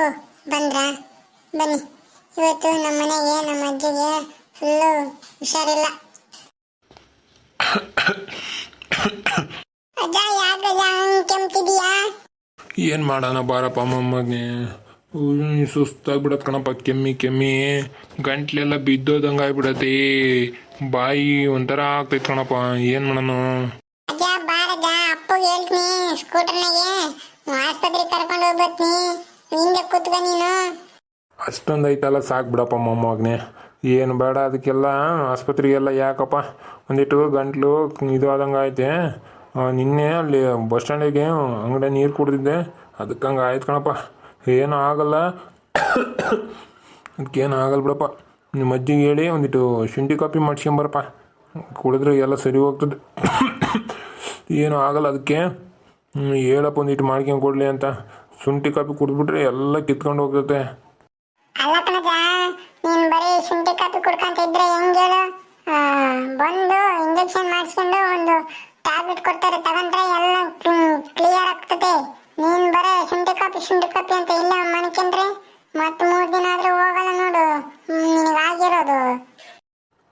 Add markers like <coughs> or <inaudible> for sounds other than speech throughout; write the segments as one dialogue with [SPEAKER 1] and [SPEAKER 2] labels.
[SPEAKER 1] ಓ ಬಂದ್ರಾ? ಬನ್ನಿ. ಇವತ್ತು ನಮ್ಮ ಮನೆಗೆ ನಮ್ಮ ಅಜ್ಜಿಗೆ ಫುಲ್ಲು ಹುಷಾರಿಲ್ಲ. ಅಜ್ಜ ಕೆಮ್ತಿದೀಯಾ
[SPEAKER 2] ಏನು ಮಾಡೋಣ ಬಾರಪ್ಪ ಸುಸ್ತಾಗಿ ಸುಸ್ತಾಗ್ಬಿಡತ್ ಕಣಪ್ಪ ಕೆಮ್ಮಿ ಕೆಮ್ಮಿ. ಗಂಟ್ಲೆಲ್ಲ ಬಿದ್ದೋದಂಗ ಆಗ್ಬಿಡತ್ತೆ. ಬಾಯಿ ಒಂಥರ ಆಗ್ತೈತೆ ಕಣಪ್ಪ ಏನು ಮಾಡೋಣ?
[SPEAKER 1] ಅಜ್ಜ ಬಾರಜ್ಜ ಅಪ್ಪಗೆ ಹೇಳ್ತೀನಿ ಸ್ಕೂಟರ್ನಾಗೆ ಆಸ್ಪತ್ರೆಗೆ ಕರ್ಕೊಂಡು ಹೋಗ್ಬತ್ತೀನಿ ಹಿಂದೆ ಕೂತ್ಕ ನೀನು.
[SPEAKER 2] ಅಷ್ಟೊಂದು ಐತಲ್ಲ ಸಾಕು ಬಿಡಪ್ಪ ಮೊಮ್ಮಗನೆ ಏನು ಬೇಡ ಅದಕ್ಕೆಲ್ಲ ಆಸ್ಪತ್ರೆಗೆಲ್ಲ ಯಾಕಪ್ಪ? ಒಂದಿಟ್ಟು ಗಂಟ್ಲು ಇದು ಆದಂಗೆ ಐತೆ ನಿನ್ನೆ ಅಲ್ಲಿ ಬಸ್ ಸ್ಟ್ಯಾಂಡಿಗೆ ಅಂಗಡಿ ನೀರು ಕುಡ್ದಿದ್ದೆ. ಅದಕ್ಕೆ ಹಂಗೆ ಆಯ್ತು ಕಣಪ್ಪ. ಏನೂ ಆಗಲ್ಲ. ಅದಕ್ಕೇನು ಆಗಲ್ಲ ಬಿಡಪ್ಪ. ನಿಮ್ಮ ಅಜ್ಜಿಗೆ ಹೇಳಿ ಒಂದಿಟ್ಟು ಶುಂಠಿ ಕಾಪಿ ಮಾಡ್ಸ್ಕೊಂಬರಪ್ಪ. ಕುಡಿದ್ರೆ ಎಲ್ಲ ಸರಿ ಹೋಗ್ತದೆ. ಏನೂ ಆಗಲ್ಲ ಅದಕ್ಕೆ. ಹೇಳಪ್ಪ ಒಂದಿಟ್ಟು ಮಾಡ್ಕೊಂಡು ಕೊಡಲಿ ಅಂತ. ಶುಂಠಿ ಕಾಪಿ ಕುಡಿದ್ಬಿಟ್ರೆ ಎಲ್ಲ ಕಿತ್ಕೊಂಡು ಹೋಗ್ತೈತೆ.
[SPEAKER 1] ಅಲ್ಲ ಕಣಜ ನೀನ್ ಬರೀ ಶುಂಠಿ ಕಾಪಿ ಕುಡ್ಕೊಂತ ಇದ್ರೆ ಹೆಂಗ್ ಹೇಳು? ಆ, ಬಂದು ಇಂಜೆಕ್ಷನ್ ಮಾಡಿಸ್ಕೊಂಡು ಒಂದು ಟ್ಯಾಬ್ಲೆಟ್ ಕೊಡ್ತಾರೆ ತಗೊಂಡ್ರೆ ಎಲ್ಲ ಕ್ಲಿಯರ್ ಆಗ್ತದೆ. ನೀನ್ ಬರೀ ಶುಂಠಿ ಕಾಪಿ ಶುಂಠಿ ಕಾಪಿ ಅಂತ ಇಲ್ಲ ಮನ್ಕೊಂಡ್ರೆ ಮತ್ ಮೂರ್ ದಿನ ಆದ್ರೆ ಹೋಗಲ್ಲ ನೋಡು. ನಿನಗಾಗಿರೋದು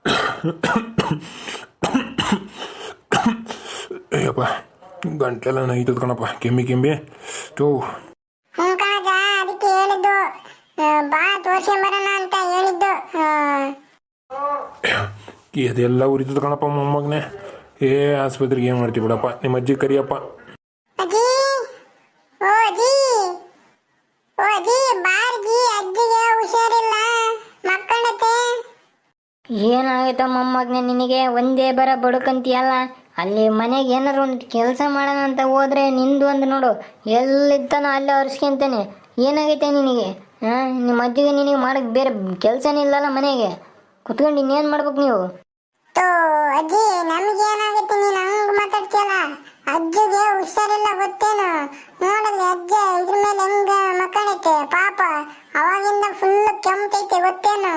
[SPEAKER 1] <coughs>
[SPEAKER 2] ಅಯ್ಯಪ್ಪ ಗಂಟೆಲ್ಲ ನೈತದ ಕಣಪ್ಪ ಕೆಮ್ಮಿ ಕೆಮ್ಮಿ. ತೋ
[SPEAKER 1] ಹ್ಞೂ ಕಣಜ ಅದಕ್ಕೆ ಹೇಳಿದ್ದು ಆ, ಬಾ ತೋರ್ಸ್ಕೊಂಬರೋಣ ಅಂತ ಹೇಳಿದ್ದು. ಆ,
[SPEAKER 2] ಅದೆಲ್ಲ ಉರಿತದ ಕಣಪ್ಪ ಮೊಮ್ಮಗನೆ. ಏ ಆಸ್ಪತ್ರೆಗೆ ಏನು ಮಾಡ್ತೀವಿ ಬಿಡಪ್ಪ? ನಿಮ್ಮ ಅಜ್ಜಿ ಕರಿಯಪ್ಪ.
[SPEAKER 1] ಅಜ್ಜಿ ಓ ಅಜ್ಜಿ ಓ ಅಜ್ಜಿ ಬಾರ್ಜಿ ಅಜ್ಜಿಗೆ ಹುಷಾರಿಲ್ಲ
[SPEAKER 3] ಏನಾಗೈತ ಮೊಮ್ಮಗನೆ ನಿನಗೆ ಒಂದೇ ಬರ ಬಡುಕಂತೀಯಲ್ಲ? ಅಲ್ಲಿ ಮನೆಗೆ ಏನಾದ್ರು ಒಂದು ಕೆಲಸ ಮಾಡೋಣ ಅಂತ ಹೋದ್ರೆ ನಿಂದು ಒಂದು ನೋಡು ಎಲ್ಲಿದ್ದಾನೋ ಅಲ್ಲೇ ಒರೆಸ್ಕೊಂತಾನೆ ಏನಾಗೈತೆ ನಿನಗೆ? ಹಾಂ ನಿಮ್ಮ ಅಜ್ಜಿಗೆ ನಿನಗೆ ಮಾಡಕ್ಕೆ ಬೇರೆ ಕೆಲಸನೇ ಇಲ್ಲಲ್ಲ ಮನೆಗೆ. ಕುತ್ಕೊಂಡು ಇನ್ನೇನು ಮಾಡ್ಬೇಕು ನೀವು?
[SPEAKER 1] ತೋ, ಅಜ್ಜಿ ನಮ್ಗೆ ಏನಾಗುತ್ತೆ ನೀನ್ ಹಂಗ್ ಮಾತಾಡ್ತೀಯಲ್ಲ? ಅಜ್ಜಿಗೆ ಹುಷಾರಿಲ್ಲ ಗೊತ್ತೇನು? ನೋಡಲ್ಲಿ ಅಜ್ಜ ಇದ್ರ ಮೇಲೆ ಹೆಂಗ ಮಕ್ಕಳೈತೆ, ಪಾಪ. ಅವಾಗಿಂದ ಫುಲ್ ಕೆಮ್ತೈತೆ ಗೊತ್ತೇನು?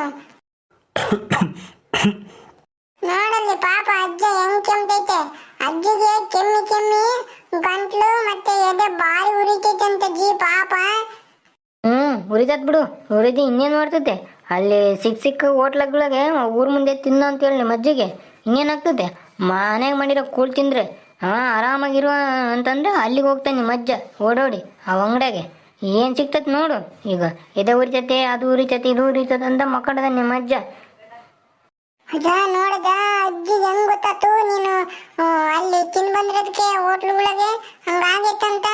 [SPEAKER 1] ನೋಡಲ್ಲಿ ಪಾಪ ಅಜ್ಜ ಹೆಂಗ್ ಕೆಮ್ತೈತೆ ಅಜ್ಜಿಗೆ ಕೆಮ್ಮಿ ಕೆಮ್ಮಿ, ಗಂಟ್ಲು ಮತ್ತೆ ಎದೆ ಬಾರಿ ಉರಿತೈತೆ ಅಂತ ಅಜ್ಜಿ, ಪಾಪ.
[SPEAKER 3] ಹ್ಞೂ ಉರಿತತ್ ಬಿಡು. ಉರಿದು ಇನ್ನೇನು ಮಾಡ್ತೈತೆ? ಅಲ್ಲಿ ಸಿಕ್ಕ ಸಿಕ್ಕ ಹೋಟ್ಲಗಳಿಗೆ ಊರ ಮುಂದೆ ತಿಂದು ಅಂತ ಹೇಳಿ ನಿಮ್ಮ ಅಜ್ಜಿಗೆ. ಇನ್ನೇನಾಗ್ತದೆ ಮನೆಗೆ ಮಾಡಿರೋ ಕೂಳ್ ತಿಂದ್ರೆ ಹಾಂ ಆರಾಮಾಗಿರುವ ಅಂತಂದ್ರೆ ಅಲ್ಲಿಗೆ ಹೋಗ್ತಾನೆ ನಿಮ್ಮ ಅಜ್ಜ, ಓಡೋಡಿ, ಆ ಅಂಗಡಿಯಾಗೆ. ಏನು ಸಿಗ್ತೈತೆ ನೋಡು. ಈಗ ಎದೆ ಉರಿತೈತೆ, ಅದು ಉರಿತೈತೆ, ಇದು ಉರಿತೈತೆ ಅಂತ ಮಕ್ಕಳದ ನಿಮ್ಮ ಅಜ್ಜ.
[SPEAKER 1] ಅಜ್ಜ ನೋಡದ, ಅಜ್ಜಿ ಹೆಂಗ್ ಗೊತ್ತಾತು ನೀನು? ಅಲ್ಲಿ ತಿನ್ ಬಂದಿರೋದಕ್ಕೆ ಹೋಟ್ಲುಗಳಿಗೆ ಹಂಗಾಗೈತಂತ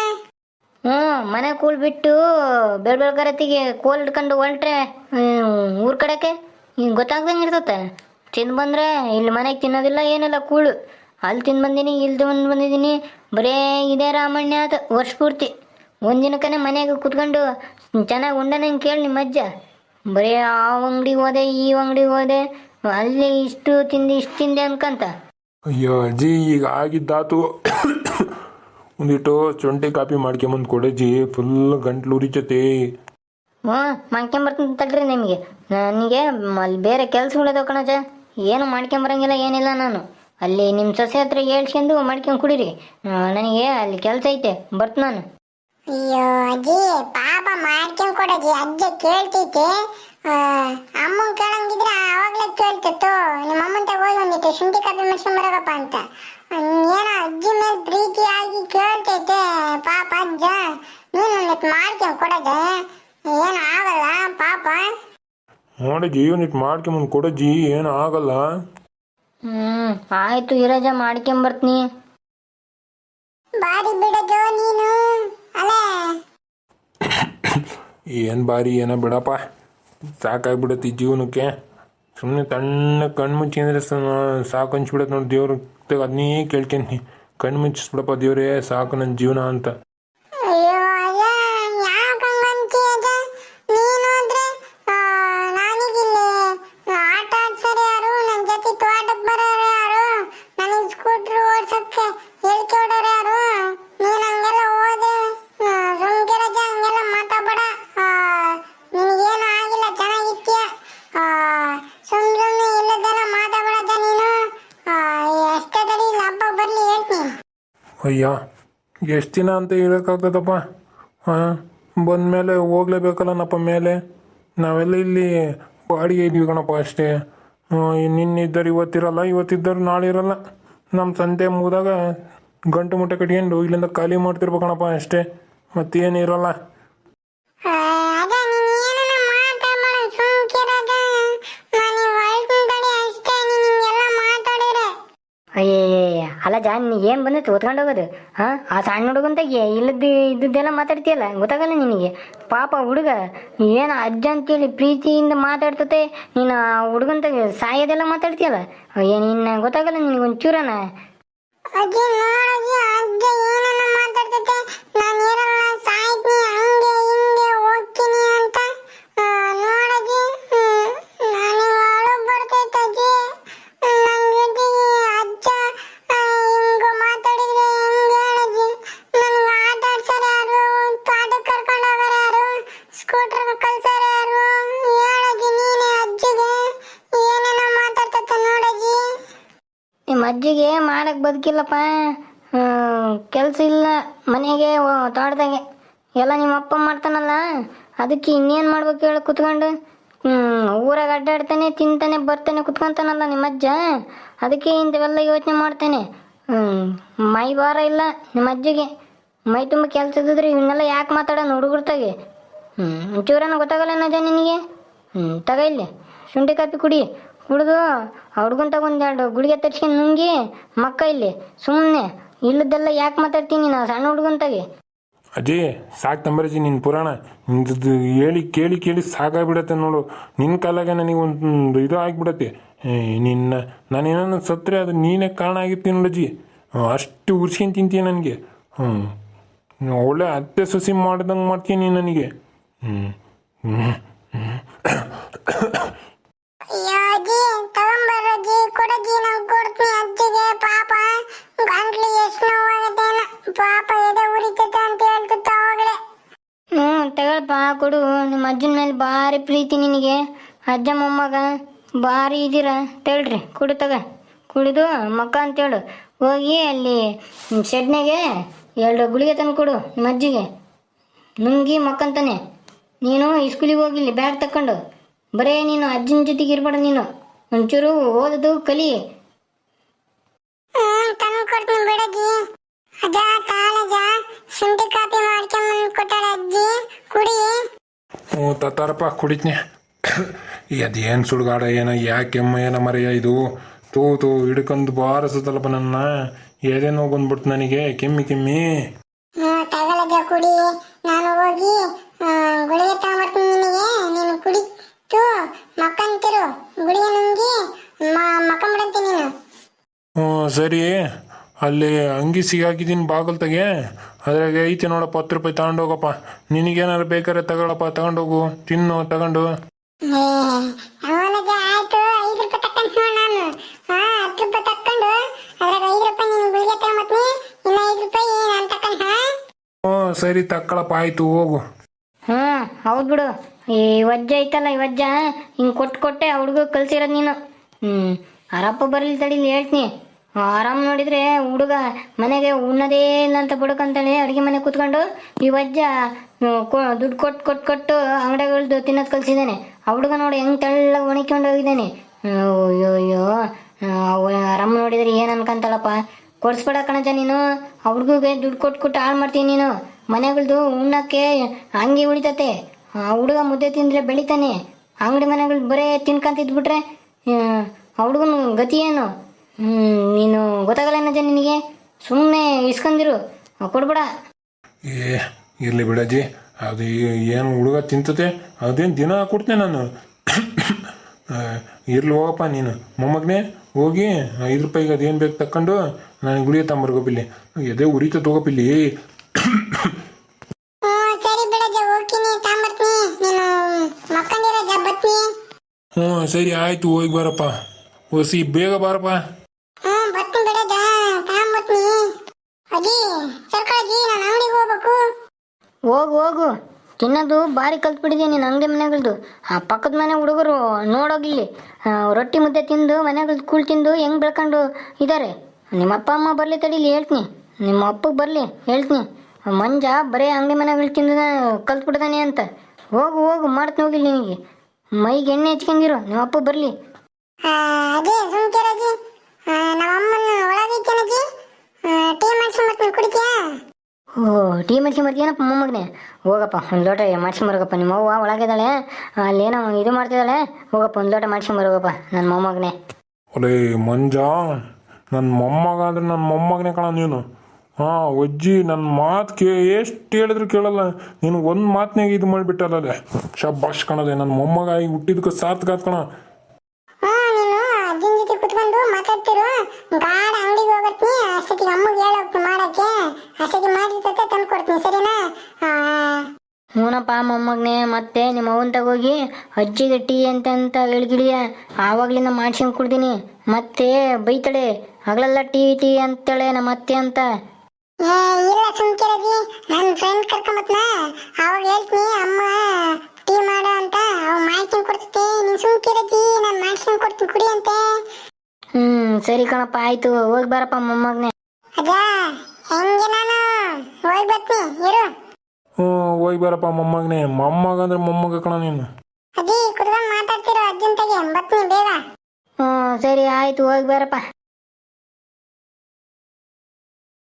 [SPEAKER 3] ಹ್ಞೂ ಮನೆ ಕೂಳ್ ಬಿಟ್ಟು ಬೆಳ್ ಬೆಳ್ಗರತಿಗೆ ಕೋಲ್ ಹಿಡ್ಕೊಂಡು ಹೊಲ್ಟ್ರೆ ಊರ ಕಡೆಗೆ ಹಿಂಗೆ ಗೊತ್ತಾಗ್ದಂಗೆ ಇರ್ತತೆ. ತಿಂದು ಬಂದರೆ ಇಲ್ಲಿ ಮನೆಗೆ ತಿನ್ನೋದಿಲ್ಲ, ಏನಿಲ್ಲ, ಕೂಳು. ಅಲ್ಲಿ ತಿಂದು ಬಂದೀನಿ, ಇಲ್ಲಿ ತಿಂದು ಬಂದಿದ್ದೀನಿ ಬರೇ ಇದೇ ರಾಮಣ್ಯ ಆತ ವರ್ಷ ಪೂರ್ತಿ. ಒಂದಿನಕ್ಕನೆ ಮನೆಗೆ ಕುತ್ಕೊಂಡು ಚೆನ್ನಾಗಿ ಉಂಡನ ಕೇಳಿ ನಿಮ್ಮ ಅಜ್ಜ. ಬರೀ ಆ ಅಂಗಡಿಗೆ ಹೋದೆ, ಈ ಅಂಗಡಿಗೆ ಹೋದೆ, ಅಲ್ಲಿ ಇಷ್ಟು ತಿಂದು ಇಷ್ಟು ತಿಂದೆ ಅನ್ಕಂತ.
[SPEAKER 2] ಅಯ್ಯೋ ಅಜ್ಜಿ, ಈಗ ಆಗಿದ್ದಾತು. ಒಂದಿಟ್ಟು ಶುಂಠಿ ಕಾಪಿ ಮಾಡ್ಕೊಂಬಂದು ಕೊಡಜ್ಜಿ ಫುಲ್ ಗಂಟ್ಲು ಉರಿಚತಿ
[SPEAKER 3] ಹ್ಞೂ ಮಾಡ್ಕೊಂಬರ್ತೀನಿ ತಡ್ರಿ ನಿಮಗೆ. ನನಗೆ ಅಲ್ಲಿ ಬೇರೆ ಕೆಲ್ಸಗಳಿದೆ ಕಣಜ ಏನು ಮಾಡ್ಕೊಂಬರಂಗಿಲ್ಲ ಏನಿಲ್ಲ ನಾನು. ಅಲ್ಲಿ ನಿಮ್ಮ ಸೊಸೆ ಹತ್ರ ಹೇಳ್ಸ್ಕೊಂಡು ಮಾಡ್ಕೊಂಡು ಕುಡೀರಿ. ನನಗೆ ಅಲ್ಲಿ ಕೆಲಸ ಐತೆ ಬರ್ತ ನಾನು.
[SPEAKER 1] ಅಯ್ಯೋ ಅಜ್ಜಿ ಪಾಪ ಮಾಡ್ಕೊಂಡ್ ಕೊಡಜ್ಜಿ ಅಜ್ಜ. ಕೇಳ್ತೈತೆ. ಅಮ್ಮ ಕೇಳಂಗಿದ್ರೆ ಆವಾಗ್ಲೇ ಕೇಳ್ತಿತ್ತು ನಿಮ್ಮ ಅಮ್ಮನ ತಗೋಗಿ ಒಂದಿಟ್ಟು ಶುಂಠಿ ಕಾಫಿ ಮಾಡ್ಸ್ಕೊಂಡ್ ಬರೋಗಪ್ಪ ಅಂತ. ಏನೋ ಅಜ್ಜಿ ಮೇಲೆ ಪ್ರೀತಿ ಆಗಿ ಕೇಳ್ತೈತೆ ಪಾಪ ಅಜ್ಜ ಒಂದಿಟ್ಟು ಮಾಡ್ಕೊಂಡ್ ಕೊಡಜ್ಜ ಏನು ಆಗಲ್ಲ ಪಾಪ.
[SPEAKER 2] ನೋಡಜ್ಜಿ ಒಂದಿಟ್ಟು ಮಾಡ್ಕೊಂಬಂದು ಕೊಡಜ್ಜಿ ಏನು ಆಗಲ್ಲ.
[SPEAKER 3] ಹ್ಞೂ ಆಯಿತು ಇರಜ ಮಾಡ್ಕೊಂಬರ್ತೀನಿ
[SPEAKER 1] ಬಾರಿ ಬಿಡಜೋ ನೀನು ಅಲೇ.
[SPEAKER 2] ಏನು ಬಾರಿ ಏನೋ ಬಿಡಪ್ಪ. ಸಾಕಾಗ್ಬಿಡತ್ತೆ ಈ ಜೀವನಕ್ಕೆ. ಸುಮ್ಮನೆ ತಣ್ಣ ಕಣ್ಣು ಮುಚ್ಚಿ ಅಂದ್ರೆ ಸಾಕು ಅನ್ಸ್ಬಿಡತ್ತೆ ನೋಡಿ ದೇವ್ರ. ಅದನ್ನೇ ಕೇಳ್ಕೊಂತೀನಿ. ಕಣ್ಣು ಮುಚ್ಚಿಸ್ಬಿಡಪ್ಪ ದೇವ್ರೇ ಸಾಕು ನನ್ನ ಜೀವನ ಅಂತ.
[SPEAKER 1] ಅಯ್ಯ ಎಷ್ಟು
[SPEAKER 2] ದಿನ ಅಂತ ಹೇಳೋಕ್ಕಾಗ್ತದಪ್ಪ ಹಾಂ ಬಂದಮೇಲೆ ಹೋಗ್ಲೇಬೇಕಲ್ಲನಪ್ಪ ಮೇಲೆ. ನಾವೆಲ್ಲ ಇಲ್ಲಿ ಬಾಡಿಗೆ ಇದ್ವಿ ಕಣಪ್ಪ ಅಷ್ಟೇ. ನಿನ್ನಿದ್ದರು ಇವತ್ತಿರಲ್ಲ ಇವತ್ತಿದ್ದರು ನಾಳೆ ಇರಲ್ಲ. ನಮ್ಮ ಸಂತೆ ಮುಗಿದಾಗ ಗಂಟು ಮುಟ್ಟೆ ಕಟ್ಕೊಂಡು ಇಲ್ಲಿಂದ ಖಾಲಿ ಮಾಡ್ತಿರ್ಬೇಕಣಪ್ಪ ಅಷ್ಟೇ. ಮತ್ತೇನು ಇರಲ್ಲ.
[SPEAKER 1] ಆ,
[SPEAKER 3] ಅಲ್ಲ ಜಾನ್ ಏನು ಬಂದೈತೆ ಓದ್ಕೊಂಡು ಹೋಗೋದು? ಹಾಂ ಆ ಸಣ್ಣ ಹುಡುಗಂತಾಗಿ ಇಲ್ಲದ್ದು ಇದ್ದದ್ದೆಲ್ಲ ಮಾತಾಡ್ತೀಯಲ್ಲ? ಗೊತ್ತಾಗಲ್ಲ ನಿನಗೆ. ಪಾಪ ಹುಡುಗ ಏನು ಅಜ್ಜ ಅಂತೇಳಿ ಪ್ರೀತಿಯಿಂದ ಮಾತಾಡ್ತತೆ ನೀನು ಆ ಹುಡುಗಂತಾಗಿ ಸಾಯೋದೆಲ್ಲ ಮಾತಾಡ್ತೀಯಲ್ಲ? ಏನ್ ನಿನ್ನ ಗೊತ್ತಾಗಲ್ಲ ನಿನಗೆ ಒಂಚೂರನ
[SPEAKER 1] ಅಜ್ಜಿ ಅಜ್ಜ ಏನನ್ನ ಮಾತಾಡ್ತೈತೆ?
[SPEAKER 3] ನಿಮ್ಮ ಅಜ್ಜಿಗೆ ಮಾಡಕ್ಕೆ ಬದುಕಿಲ್ಲಪ್ಪ ಕೆಲಸ ಇಲ್ಲ. ಮನೆಗೆ ತೋಟದಾಗೆ. ಎಲ್ಲ ನಿಮ್ಮ ಅಪ್ಪ ಮಾಡ್ತಾನಲ್ಲ. ಅದಕ್ಕೆ ಇನ್ನೇನು ಮಾಡ್ಬೇಕು ಹೇಳಿ ಕುತ್ಕೊಂಡು. ಊರಾಗ ಅಡ್ಡಾಡ್ತಾನೆ ತಿಂತಾನೆ, ಬರ್ತಾನೆ, ಕುತ್ಕೊಂತಾನಲ್ಲ ನಿಮ್ಮ ಅಜ್ಜ. ಅದಕ್ಕೆ ಇಂಥವೆಲ್ಲ ಯೋಚನೆ ಮಾಡ್ತಾನೆ. ಮೈ ಭಾರ ಇಲ್ಲ ನಿಮ್ಮ ಅಜ್ಜಿಗೆ. ಮೈ ತುಂಬ ಕೆಲಸ ಇದ್ದಿದ್ರೆ ಇವನ್ನೆಲ್ಲ ಯಾಕೆ ಮಾತಾಡೋಣ ಹುಡುಗರ್ತಾಗೆ? ಹ್ಞೂ ಚೂರನ ಗೊತ್ತಾಗಲ್ಲ ನಜ ನಿನಗೆ? ಹ್ಞೂ ತಗ ಇಲ್ಲಿ. ಶುಂಠಿ ಕಾಪಿ ಕುಡಿ. ಕುಡಿದು ಹುಡ್ಗನ್ ಒಂದೆರಡು ಗುಡಿಗೆ ತರ್ಸ್ಕೊಂಡು ನುಂಗಿ, ಮಕ್ಕ ಇಲ್ಲಿ ಸುಮ್ಮನೆ ಇಲ್ಲದೆಲ್ಲ ಯಾಕೆ ಮಾತಾಡ್ತೀನಿ ನಾ ಸಣ್ಣ ಹುಡುಗಂತಾಗೆ?
[SPEAKER 2] ಅಜ್ಜಿ ಸಾಕು ತಂಬರಜ್ಜಿ ನಿನ್ನ ಪುರಾಣ ನಿಂದು ಹೇಳಿ, ಕೇಳಿ ಕೇಳಿ ಸಾಕಾಗ್ಬಿಡತ್ತೆ ನೋಡು. ನಿನ್ನ ಕಾಲಾಗ ನನಗೆ ಒಂದು ಇದು ಆಗ್ಬಿಡತ್ತೆ. ನಿನ್ನ ನಾನೇನೋ ಸತ್ರೆ ಅದು ನೀನೇ ಕಾರಣ ಆಗಿರ್ತೀನಿ ನೋಡಜ್ಜಿ ಅಷ್ಟು ಉರ್ಸ್ಕೊಂಡು ತಿಂತೀಯ ನನಗೆ. ಹ್ಞೂ ಒಳ್ಳೆ ಅತ್ತೆ ಸೊಸಿ ಮಾಡ್ದಂಗೆ ಮಾಡ್ತೀನಿ ನನಗೆ. ಹ್ಞೂ ಹ್ಞೂ
[SPEAKER 1] ಅಜ್ಜಿ ತಗೊಂಬರ್ರಜ್ಜಿ ಕೊಡಜ್ಜಿ ನಂಗೆ ಕೊಡ್ತೀನಿ ಅಜ್ಜಿಗೆ, ಪಾಪ. ಗಂಟ್ಲು ಎಷ್ಟು ನೋವಾಗತ್ತೇನ ಪಾಪ, ಎದೆ ಉರಿತೈತೆ ಅಂತ ಹೇಳ್ತಿತ್ತ ಅವಾಗಲೇ.
[SPEAKER 3] ಹ್ಞೂ ತಗೊಳಪ್ಪ ಕೊಡು. ನಿಮ್ಮ ಅಜ್ಜನ ಮೇಲೆ ಭಾರಿ ಪ್ರೀತಿ ನಿನಗೆ. ಅಜ್ಜ, ಮೊಮ್ಮಗ, ಭಾರಿ ಇದೀರ ತೇಳ್ರಿ ಕುಡು ತಗ. ಕುಡಿದು, ಮಕ್ಕ ಅಂತೇಳು ಹೋಗಿ ಅಲ್ಲಿ ಶೆಡ್ನಾಗೆ ಎರಡು ಗುಳಿಗೆ ತಂದು ಕೊಡು, ನಿಮ್ಮ ಅಜ್ಜಿಗೆ. ನುಂಗಿ ಮಕ್ಕಂತಾನೆ. ನೀನು ಸ್ಕೂಲಿಗೆ ಹೋಗಿಲ್ಲಿ ಬ್ಯಾಗ್ ತಕೊಂಡು ಬರೇ ನೀನು ಅಜ್ಜನ ಜೊತೆಗೆ ಇರ್ಬೇಡ ನೀನು. ಒಂಚೂರು ಓದದು ಕಲಿ.
[SPEAKER 1] ಹ್ಮ್ ತಂದು ಕೊಡ್ತೀನಿ ಬಿಡಜ್ಜಿ ಅಜ್ಜ ಕಾಲಜ ಶುಂಠಿ ಕಾಪಿ ಮಾಡ್ಕೊಂಬಂದು ಕೊಟ್ಟಾಳ ಅಜ್ಜಿ. ಕುಡಿ.
[SPEAKER 2] ಹ್ಞೂ ತತ್ತಾರಪ್ಪ ಕುಡಿತ್ನೆ. ಅದೇನು ಸುಡುಗಾಡ ಏನ ಯಾಕೆಮ್ಮ ಏನ ಮರೆಯ ಇದು? ತೂ ತೂ ಹಿಡ್ಕೊಂಡು ಬಾರಿಸುತ್ತಲ್ಲಪ್ಪ ನನ್ನ. ಎದೆ ನೋವು ಬಂದ್ಬಿಡ್ತು ನನಗೆ? ಕೆಮ್ಮಿ ಕೆಮ್ಮಿ.
[SPEAKER 1] ಕುಡಿ. ನಾನು ಹೋಗಿ ಗುಳಿಗೆ ಗುಳಿಗೆ ನುಂಗಿ ಮಕ್ಕಂಬಿಡಂತೀನಿ ನೀನು.
[SPEAKER 2] ಹ್ಞೂ ಸರಿ. ಅಲ್ಲಿ ಅಂಗಿ ಸಿಗಾಕಿದ್ದೀನಿ ಬಾಗಲ್ ತೆಗೆ ಅದ್ರಾಗ ಐತಿ ನೋಡಪ್ಪ ಹತ್ತು ರೂಪಾಯಿ ತಗೊಂಡೋಗಪ್ಪ. ನಿನಗೇನಾರು ಬೇಕಾದ್ರೆ ತಗೊಳಪ್ಪ ತಗೊಂಡೋಗು. ತಿನ್ನು ತಗೊಂಡು. ಸರಿ ತಕ್ಕಳಪ್ಪ ಆಯ್ತು ಹೋಗು.
[SPEAKER 3] ಹ್ಮ್ ಹೌದ್ ಬಿಡು. ಈ ವಜ್ಜ ಐತಲ್ಲ ಈ ವಜ್ಜ? ಹಿಂಗೆ ಕೊಟ್ಟು ಕೊಟ್ಟೆ ಆ ಹುಡುಗ ಕಲ್ಸಿರೋದು ನೀನು. ಹ್ಞೂ ಅರಪ್ಪ ಬರಲಿ ತಡಿಲಿ ಹೇಳ್ತೀನಿ. ಆರಾಮ್ ನೋಡಿದ್ರೆ ಹುಡುಗ ಮನೆಗೆ ಉಣ್ಣದೇ ಇಲ್ಲ ಅಂತ ಬಿಡಕಂತೇಳಿ ಅಡುಗೆ ಮನೆ ಕೂತ್ಕೊಂಡು. ಈ ವಜ್ಜ ದುಡ್ಡು ಕೊಟ್ಟು ಕೊಟ್ಟು ಕೊಟ್ಟು ಅಂಗಡಿಗಳ್ದು ತಿನ್ನೋದು ಕಲ್ಸಿದ್ದಾನೆ ಆ ಹುಡುಗ ನೋಡಿ ಹೆಂಗ್ ತೆಳ್ಳಗೆ ಒಣಕೊಂಡು ಹೋಗಿದ್ದಾನೆ. ಅಯ್ಯೋ ಅಯ್ಯೋ ಆರಾಮ್ ನೋಡಿದ್ರೆ ಏನು ಅನ್ಕಂತಾಳಪ್ಪ. ಕೊಡ್ಸ್ಬೇಡ ಕಣಜ ನೀನು. ಆ ಹುಡುಗಿಗೆ ದುಡ್ಡು ಕೊಟ್ಟು ಕೊಟ್ಟು ಹಾಳು ಮಾಡ್ತೀನಿ ನೀನು. ಮನೆಗಳ್ದು ಉಣ್ಣಕ್ಕೆ ಹಂಗೆ ಉಳಿತತೆ. ಆ ಹುಡುಗ ಮುದ್ದೆ ತಿಂದ್ರೆ ಬೆಳಿತಾನೆ. ಅಂಗಡಿ ಮನೆಗಳು ಬರೇ ತಿನ್ಕಂತಿದ್ಬಿಟ್ರೆ, ಆ ಹುಡುಗನ ಗತಿ ಏನು? ನೀನು ಗೊತ್ತಾಗಲ್ಲ ಏನಜ್ಜ ನಿನಗೆ? ಸುಮ್ಮನೆ ಇಸ್ಕೊಂಡಿರು ಕೊಡ್ಬೇಡ.
[SPEAKER 2] ಏ, ಇರಲಿ ಬಿಡಜ್ಜಿ. ಅದು ಏನು ಹುಡುಗ ತಿಂತತೆ, ಅದೇನು ದಿನ ಕೊಡ್ತೇನೆ ನಾನು? ಇರ್ಲಿ ಹೋಗಪ್ಪ ನೀನು. ಮೊಮ್ಮಗನೇ, ಹೋಗಿ ಐದು ರೂಪಾಯಿಗೆ ಅದೇನು ಬೇಕು ತಕ್ಕೊಂಡು, ನಾನು ಗುಳಿಗೆ ತಂಬರ್ಗೋಪಿಲ್ಲಿ ಎದೆ ಉರಿತ ತಗೋಪಿಲ್ಲಿ
[SPEAKER 1] ಹ್ಮ್ ಸರಿ ಬಿಡಜ್ಜ ಹೋಗ್ತೀನಿ ತಗೊಂಬರ್ತೀನಿ ನೀನು ಮಕ್ಕಂದಿರಜ್ಜ ಬತ್ನಿ
[SPEAKER 2] ಹ್ಞೂ ಸರಿ ಆಯಿತು ಹೋಗಿ ಬರಪ್ಪ. ಹೊಸಿ ಬೇಗ ಬಾರಪ್ಪ.
[SPEAKER 1] ಹ್ಮ್ ಬರ್ತೀನಿ ಬಿಡಜ್ಜ ತಗೊಂಬರ್ತೀನಿ ಅಜ್ಜಿ ಸರ್ಕಳಜ್ಜಿ ನಾನು ಅಂಗಡಿಗೆ ಹೋಗ್ಬೇಕು.
[SPEAKER 3] ಹೋಗು ಹೋಗು. ತಿನ್ನೋದು ಭಾರಿ ಕಲ್ತ್ಬಿಟ್ಟಿದೆ ನೀನು ಅಂಗಡಿ ಮನೆಗಳದು. ಆ ಪಕ್ಕದ ಮನೆ ಹುಡುಗರು ನೋಡೋಗಿಲ್ಲಿ ರೊಟ್ಟಿ ಮುದ್ದೆ ತಿಂದು ಮನೆಗಳದ್ದು ಕೂಳ್ ತಿಂದು ಹೆಂಗೆ ಬೆಳ್ಕೊಂಡು ಇದ್ದಾರೆ ನಿಮ್ಮ ಅಪ್ಪ ಅಮ್ಮ ಬರಲಿ ತಡೀಲಿ ಹೇಳ್ತೀನಿ. ನಿಮ್ಮ ಅಪ್ಪಗೆ ಬರಲಿ ಹೇಳ್ತೀನಿ. ಮಂಜ ಬರೀ ಅಂಗಡಿ ಮನೆಗಳು ತಿಂದ ಕಲ್ತ್ಬಿಡ್ದಾನೆ ಅಂತ. ಹೋಗು ಹೋಗು ಮಾಡ್ತೀನಿ ಹೋಗಿಲ್ಲ ನಿನಗೆ. ಮೈಗೆ ಎಣ್ಣೆ ಹಚ್ಕೊಂಡಿರು ನಿಮ್ಮ ಅಪ್ಪ ಬರಲಿ.
[SPEAKER 1] ಸುಮ್ಕಿರಜ್ಜಿ ನಮ್ಮ ಅಮ್ಮನ ಒಳಗೈತೇನಜ್ಜಿ ಟೀ ಮಾಡ್ಸ್ಕೊಂಬರ್ತೀನಿ ಕುಡಿತೀಯಾ?
[SPEAKER 3] ಓ ಟೀ ಮಾಡ್ಸಿ ಬರ್ತೀಯನಪ್ಪ ಮೊಮ್ಮಗನೆ? ಹೋಗಪ್ಪ ಒಂದು ಲೋಟ ಮಾಡ್ಸ್ಕೊಂಬರೋಗಪ್ಪ ನಿಮ್ಮ ಅವ್ವ ಒಳಗಿದ್ದಾಳೆ ಅಲ್ಲೇನೋ ಇದು ಮಾಡ್ತಿದ್ದಾಳೆ. ಹೋಗಪ್ಪ ಒಂದು ಲೋಟ ಮಾಡ್ಸ್ಕೊಂಬರೋಗಪ್ಪ ನನ್ನ ಮೊಮ್ಮಗನೆ.
[SPEAKER 2] ಒಲೇ ಮಂಜ ನನ್ನ ಮೊಮ್ಮಗ ಅಂದ್ರೆ ನನ್ನ ಮೊಮ್ಮಗನೇ ಕಣ ನೀನು. ಹಾಂ ಅಜ್ಜಿ ನನ್ನ ಮಾತು ಕೇ ಎಷ್ಟು ಹೇಳಿದ್ರು ಕೇಳಲ್ಲ. ನೀನು ಒಂದು ಮಾತನಾಗ ಇದು ಮಾಡಿಬಿಟ್ಟಲ್ಲ ಶಬ್ಬಾಷ್ ಕಣದೆ ನನ್ನ ಮೊಮ್ಮಗ ಈಗ ಹುಟ್ಟಿದಕ್ಕೆ ಸಾರ್ಥಕ ಕಣ.
[SPEAKER 1] ಹ್ಞೂ ನೀನು ಅಜ್ಜನ ಜೊತೆ ಕುತ್ಕೊಂಡು ಮಾತಾಡ್ತಿರು. ಗಾಢ ಅಂಗಡಿಗೆ ಹೋಗ್ಬರ್ತೀನಿ. ಅಷ್ಟೊತ್ತಿಗೆ ಅಮ್ಮಗೆ ಹೇಳೋಗ್ತೀನಿ ಮಾಡಕ್ಕೆ. ಅಷ್ಟೊತ್ತಿಗೆ ಮಾಡಿರ್ತೈತೆ ತಂದು ಕೊಡ್ತೀನಿ ಸರಿನಾ?
[SPEAKER 3] ಹ್ಞೂನಪ್ಪ ಮೊಮ್ಮಗನೆ ಮತ್ತೆ ನಿಮ್ಮ ಅವನ್ ತಗೋಗಿ ಅಜ್ಜಿಗೆ ಟೀ ಅಂತ ಅಂತ ಹೇಳ್ಗಿಡಿಯ ಆವಾಗ್ಲಿಂದ ಮಾಡ್ಸ್ಕೊಂಡ್ ಕುಡ್ದೀನಿ. ಮತ್ತೆ ಬೈತಾಳೆ ಹಗಲೆಲ್ಲ ಟೀ ಟೀ ಅಂತೇಳೆ ನಮ್ಮ ಅತ್ತೆ ಅಂತ.
[SPEAKER 1] ಇಲ್ಲ ಸುಮ್ಕಿರಜಿ ನನ್ನ ಫ್ರೆಂಡ್ ಕರ್ಕೊಂಬತ್ನ. ಅವಾಗ ಹೇಳ್ತೀನಿ ಅಮ್ಮ ಟೀ ಮಾಡ ಅಂತ. ಅವ್ ಮಾಡ್ಕೊಂಡು ಕೊಡ್ತೈತೆ. ನೀನ್ ಸುಮ್ಕಿರಜಿ ನಾನು ಮಾಡ್ಸ್ಕೊಂಡು ಕೊಡ್ತೀನಿ ಕುಡಿ ಅಂತ.
[SPEAKER 3] ಹ್ಮ್ ಸರಿ ಕಣಪ್ಪ ಆಯ್ತು. ಹೋಗಿ ಬಾರಪ್ಪ ಮೊಮ್ಮಗನೆ.
[SPEAKER 1] ಅಜ್ಜ ಹೆಂಗೆ ನಾನು? ಹೋಗಿ ಬರ್ತೀನಿ ಇರು.
[SPEAKER 2] ಹ್ಞೂ ಹೋಗಿ ಬಾರಪ್ಪ ಮೊಮ್ಮಗ್ನೆ. ಮೊಮ್ಮಗ ಅಂದ್ರೆ ಮೊಮ್ಮಗ ಕಣ ನೀನು.
[SPEAKER 1] ಅಜ್ಜಿ ಕುತ್ಕೊಂಡು ಮಾತಾಡ್ತಿರೋ ಅಜ್ಜನ್ ತೆಗೆ ಬರ್ತೀನಿ ಬೇಗ.
[SPEAKER 3] ಹ್ಞೂ ಸರಿ ಆಯ್ತು. ಹೋಗಿ ಬಾರಪ್ಪ.